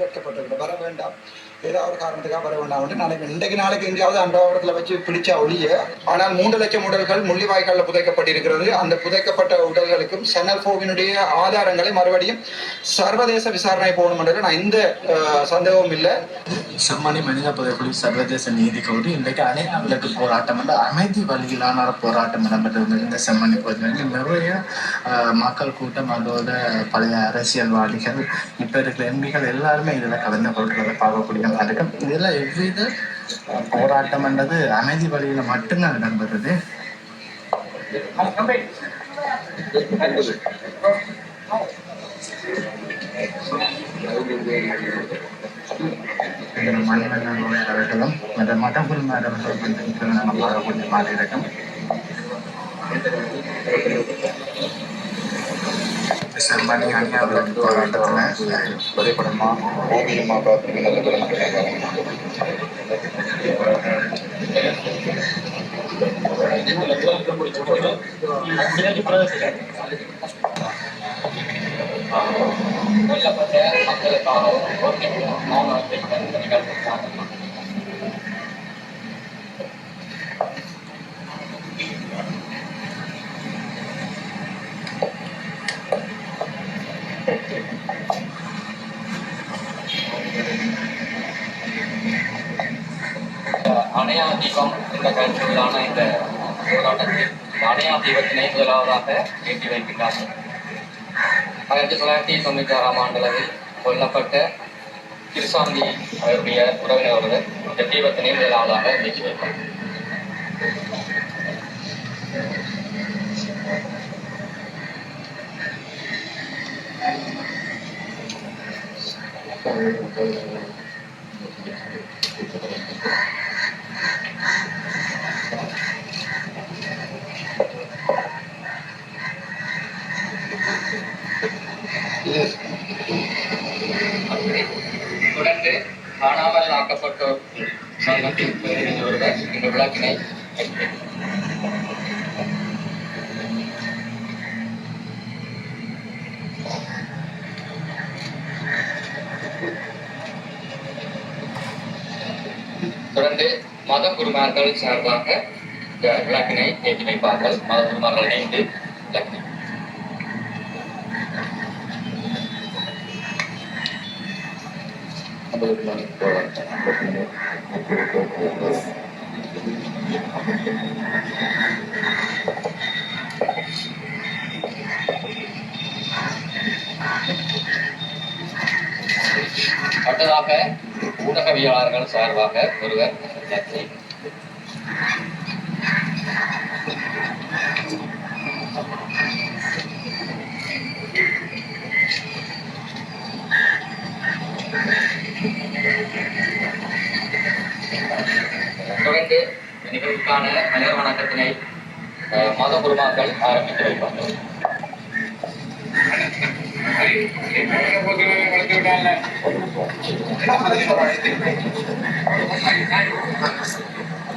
கேட்கப்பட்டிருக்கு. வர வேண்டாம். ஏதாவது ஒரு காரணத்துக்காக வர வேண்டாம் நாளைக்கு இன்றைக்கு நாளைக்கு எங்கேயாவது அண்டவரத்தில் வச்சு பிடிச்சா ஒழிய ஆனால் மூன்று லட்சம் உடல்கள் முள்ளிவாய்க்காலில் புதைக்கப்பட்டிருக்கிறது. அந்த புதைக்கப்பட்ட உடல்களுக்கும் சென்னல் போவினுடைய ஆதாரங்களை மறுபடியும் சர்வதேச விசாரணை போகணும் என்று நான் எந்த சந்தேகமும் இல்லை. செம்மணி மனித புதைக்குழு சர்வதேச நீதி கோரி இன்றைக்கு அணையா விலக்கு போராட்டம் வந்து அமைதி வழியிலான போராட்டம் இடம்பெற்றிருந்தது. இந்த செம்மணி பகுதியில் நிறைய மக்கள் கூட்டம் அதோட பழைய அரசியல்வாதிகள் இப்போ இருக்கிற எம்பிகள் எல்லாருமே இதில் கலந்து கொள்றதை பார்க்கக்கூடிய மாதிரி இருக்கும் இதுல எவ்வித போராட்டம் போராட்டம்ன்றது அமைதி வழியில மட்டும்தான் இடம்பெறுது. இந்த மணிவண்ணன் அவர்களும் நம்ம பார்க்கக்கூடிய மாதிரி இருக்கும் perbandingannya begitu அணையா தீபம் என்ற கருத்துள்ளான இந்த போராட்டத்தில் அணையா தீபத்தினை முதலாவதாக ஏற்றி வைக்கின்றார்கள். ஆயிரத்தி தொள்ளாயிரத்தி தொண்ணூற்றி ஆறாம் ஆண்டளவில் கொல்லப்பட்ட கிருசாந்தி அவருடைய உறவினர் ஒருவர் இந்த தீபத்தினை முதலாவதாக ஏற்றி வைப்பார் தொடர்ந்து காணாமல் ஆக்கப்பட்டோர் சங்கத்தின் ஒருவர் இந்த விளக்கினை தொடர்ந்து மத குருமார்கள் சார்பாக இந்த விளக்கினை ஏற்றி வைப்பார்கள் மத குருமார்கள் இணைந்து விளக்கினை அடுத்ததாக ஊடகவியலாளர்கள் சார்பாக ஒருவர் நன்றி. தொடர்ந்து நிகழ்வுக்கான மனித வணக்கத்தினை அஹ், மத குருமாக்கள் ஆரம்பித்து வைப்பார்கள். ハハハハ!